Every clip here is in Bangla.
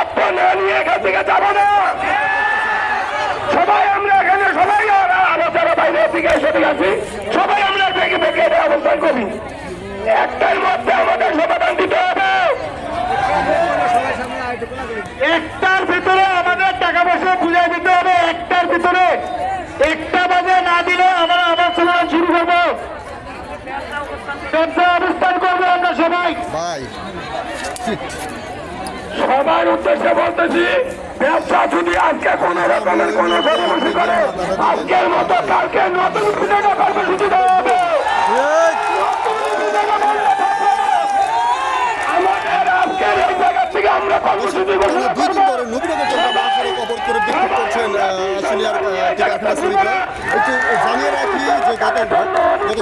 ছাত্র না সবাই আমরা এখানে, সবাই আমরা যারা বাইরে থেকে সেদিকে আছি সবাই আমরা ভেঙে ভেঙে এটা করি। একটার মধ্যে আমাদের সমাধান দিতে হবে। একটার ভিতরে আমাদের টাকা পয়সা খুঁজে দিতে হবে, একটার ভিতরে। একটা বাজে না দিলে আমরা আবার চলাচল শুরু করব। অবস্থান করব আমরা সবাই। বাই সবার উদ্দেশ্যে বলতেছি ব্যবসা যদি আজকে কোন রকমের কোন কর্মসূচি করে আজকের মতো কালকে নতুন কোনো কর্মসূচি দেওয়া হবে। আমাদের আজকের এই জায়গা থেকে আমরা কর্মসূচি ঘোষণা করব। একটু জানিয়ে রাখি যে গত গত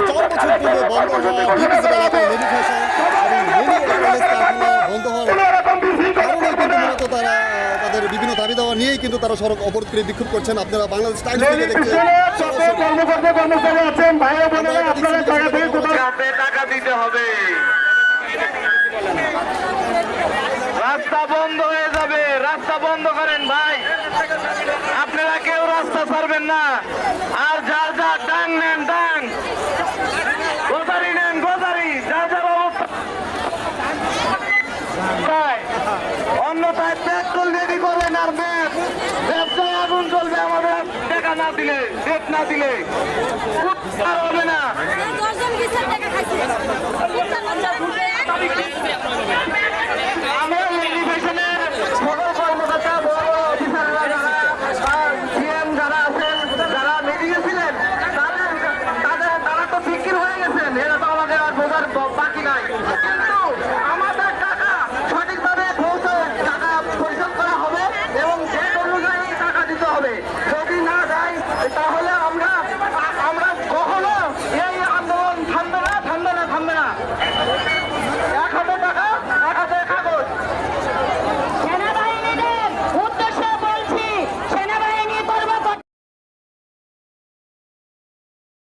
চার বছর পূর্বে বন্ধ তাদের বিভিন্ন দাবি দেওয়া নিয়েই কিন্তু তারা সড়ক অবরোধ করে বিক্ষোভ করছেন। আপনারা বাংলাদেশ টাইমস থেকে দেখছেন। কর্মকর্তা কর্মচারী আছেন ভাই বোনেরা আপনারা জায়গা থেকে টাকা দিতে হবে রাস্তা বন্ধ হয়ে যাবে রাস্তা বন্ধ করেন ভাই। আপনারা কেউ রাস্তা ছাড়বেন না। আর যার যার কোথায়? পেট্রোল রেডি করবেন আর ম্যাপ ব্যবসায় আগুন চলবে আমাদের। টাকা না দিলে ডেট না দিলে। হবে না। বড় বড় অফিসাররা যারা যারা আছেন, যারা বেরিয়ে ছিলেন তাদের, তারা তো বিক্রি হয়ে গেছেন। বাকি নাই। 不